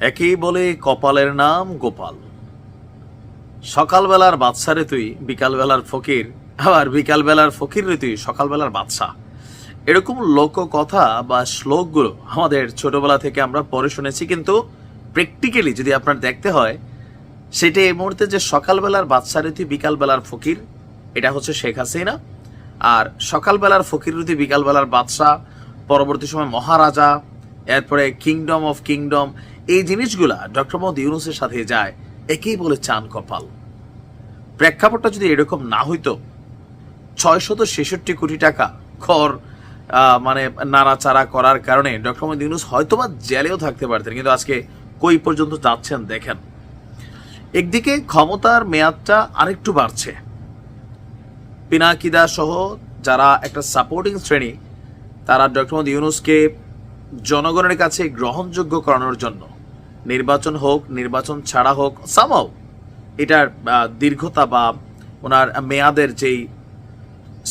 একেই বলে কপালের নাম গোপাল। সকালবেলার বাদশারে তুই, বিকালবেলার ফকির, আবার বিকালবেলার ফকির রে তুই, সকালবেলার বাদশা। এরকম লোক কথা বা শ্লোকগুলো আমাদের ছোটবেলা থেকে আমরা পড়ে শুনেছি, কিন্তু প্র্যাকটিক্যালি যদি আপনার দেখতে হয়, সেটা এই মুহূর্তে যে সকালবেলার বাদশারে তুই, বিকালবেলার ফকির, এটা হচ্ছে শেখ হাসিনা। আর সকালবেলার ফকির রুতি বিকালবেলার বাদশাহ পরবর্তী সময় মহারাজা, এরপরে কিংডম অফ কিংডম এই জিনিসগুলা ডক্টর মোহাম্মদ ইউনুসের সাথে যায় একেই বলে চান কপাল। প্রেক্ষাপটটা যদি এরকম না হইতো ছয়শত ছেষট্টি কোটি টাকা আহ, মানে নাড়াচাড়া করার কারণে ডক্টর মোহাম্মদ ইউনুস হয়তোবা জেলেও থাকতে পারতেন কিন্তু আজকে কই পর্যন্ত যাচ্ছেন দেখেন। একদিকে ক্ষমতার মেয়াদটা আরেকটু বাড়ছে। পিনাকিদা সহ যারা একটা সাপোর্টিং শ্রেণি তারা ডক্টর মোহাম্মদ ইউনুসকে জনগণের কাছে গ্রহণযোগ্য করানোর জন্য নির্বাচন হোক, নির্বাচন ছাড়া হোক সামাও এটার দীর্ঘতা বা ওনার মেয়াদের যেই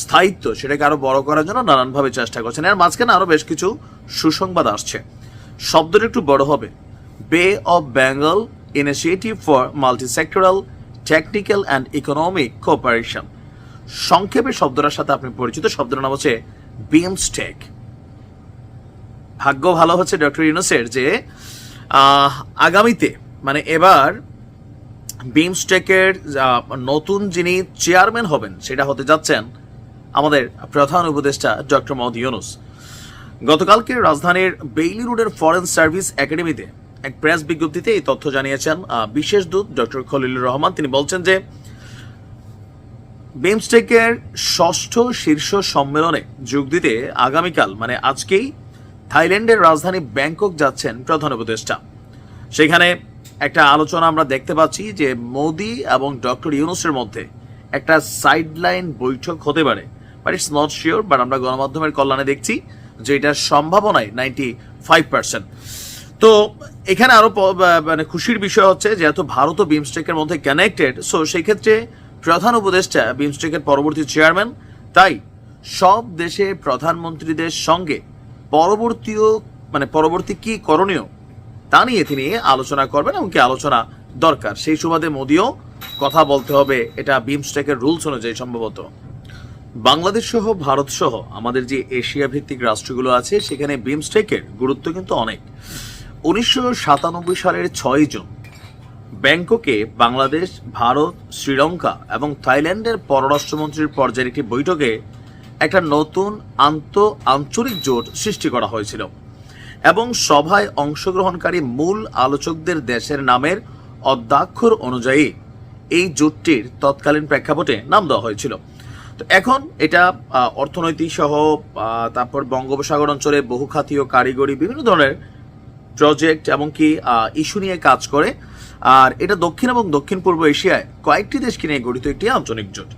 স্থায়িত্ব সেটাকে আরও বড় করার জন্য নানানভাবে চেষ্টা করছেন। এর মাঝখানে আরও বেশ কিছু সুসংবাদ আসছে। শব্দটা একটু বড় হবে। Bay of Bengal initiative for multi sectoral technical and economic cooperation সংক্ষেপে শব্দটার সাথে আপনি পরিচিত। শব্দটার নাম হচ্ছে বিমস্টেক ভাগ্য ভালো হচ্ছে ডক্টর ইউনুসের যে আগামীতে মানে এবার বিমস্টেকের নতুন যিনি চেয়ারম্যান হবেন, সেটা হতে যাচ্ছেন আমাদের প্রধান উপদেষ্টা ডক্টর মোহাম্মদ ইউনুস। গতকালকে রাজধানীর বেইলি রোডের ফরেন সার্ভিস একাডেমিতে এক প্রেস বিজ্ঞপ্তিতে এই তথ্য জানিয়েছেন বিশেষ দূত ডক্টর খলিলুর রহমান। তিনি বলছেন যে বিমস্টেকের ষষ্ঠ শীর্ষ সম্মেলনে যোগ দিতে আগামীকাল মানে আজকেই থাইল্যান্ডের রাজধানী ব্যাংকক যাচ্ছেন প্রধান উপদেষ্টা। সেখানে একটা আলোচনা আমরা দেখতে পাচ্ছি যে মোদি এবং ডক্টর ইউনুসের মধ্যে একটা সাইডলাইন বৈঠক হতে পারে। But it's not sure but আমরা গণমাধ্যমের কল্যাণে দেখছি যে এটার সম্ভাবনায় নাইনটি ফাইভ পার্সেন্ট তো এখানে আরও মানে খুশির বিষয় হচ্ছে যেহেতু ভারত ও বিমস্টেকের মধ্যে কানেক্টেড সো সেই ক্ষেত্রে প্রধান উপদেষ্টা বিমস্টেকের পরবর্তী চেয়ারম্যান তাই সব দেশে প্রধানমন্ত্রীদের সঙ্গে পরবর্তীও মানে পরবর্তী কি করণীয় তা নিয়ে তিনি আলোচনা করবেন এবং কি আলোচনা দরকার। সেই সুবাদে মোদিও কথা বলতে হবে, এটা বিমস্টেকের রুলস অনুযায়ী সম্ভবত। বাংলাদেশ সহ ভারত সহ আমাদের যে এশিয়া ভিত্তিক রাষ্ট্রগুলো আছে, সেখানে বিমস্টেকের গুরুত্ব কিন্তু অনেক। উনিশশো সাতানব্বই সালের ছয় জুন ব্যাংককে বাংলাদেশ, ভারত, শ্রীলঙ্কা এবং থাইল্যান্ডের পররাষ্ট্রমন্ত্রীর পর্যায়ের একটি বৈঠকে একটা নতুন আন্ত আঞ্চলিক জোট সৃষ্টি করা হয়েছিল এবং সভায় অংশগ্রহণকারী মূল আলোচকদের দেশের নামের অদ্যাক্ষর অনুযায়ী এই জোটটির তৎকালীন প্রেক্ষাপটে নাম দেওয়া হয়েছিল। তো এখন এটা অর্থনৈতিক সহ তারপর বঙ্গোপসাগর অঞ্চলে বহুখাতীয় কারিগরি বিভিন্ন ধরনের প্রজেক্ট এমনকি ইস্যু নিয়ে কাজ করে। আর এটা দক্ষিণ এবং দক্ষিণ পূর্ব এশিয়ায় কয়েকটি দেশকে নিয়ে গঠিত একটি আঞ্চলিক জোট।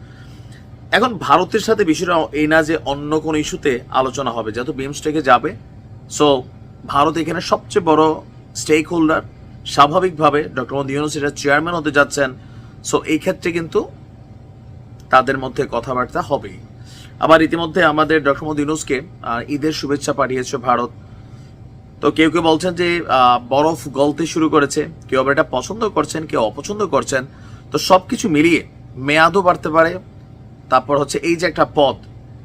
এখন ভারতের সাথে বিষয়টা এই না যে অন্য কোন ইস্যুতে আলোচনা হবে, যেহেতু বিমস্টেকে যাবে। সো ভারত এখানে সবচেয়ে বড় স্টেক হোল্ডার স্বাভাবিকভাবে ডক্টর মোদী ইউনুস এটা চেয়ারম্যান হতে যাচ্ছেন। সো এই ক্ষেত্রে কিন্তু তাদের মধ্যে কথাবার্তা হবেই। আবার ইতিমধ্যে আমাদের ডক্টর মোদী ইউনুসকে ঈদের শুভেচ্ছা পাঠিয়েছে ভারত। তো কেউ কেউ বলছেন যে বরফ গলতে শুরু করেছে। কেউ আবার এটা পছন্দ করছেন, কেউ অপছন্দ করছেন। তো সব কিছু মিলিয়ে মেয়াদও বাড়তে পারে তারপর হচ্ছে এই যে একটা পথ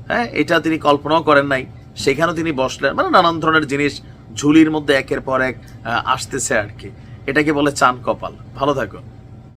হ্যাঁ এটা তিনি কল্পনাও করেন নাই। সেখানেও তিনি বসলেন মানে নানান ধরনের জিনিস ঝুলির মধ্যে একের পর এক আসতেছে আর কি। এটাকে বলে চান কপাল। ভালো থাকুন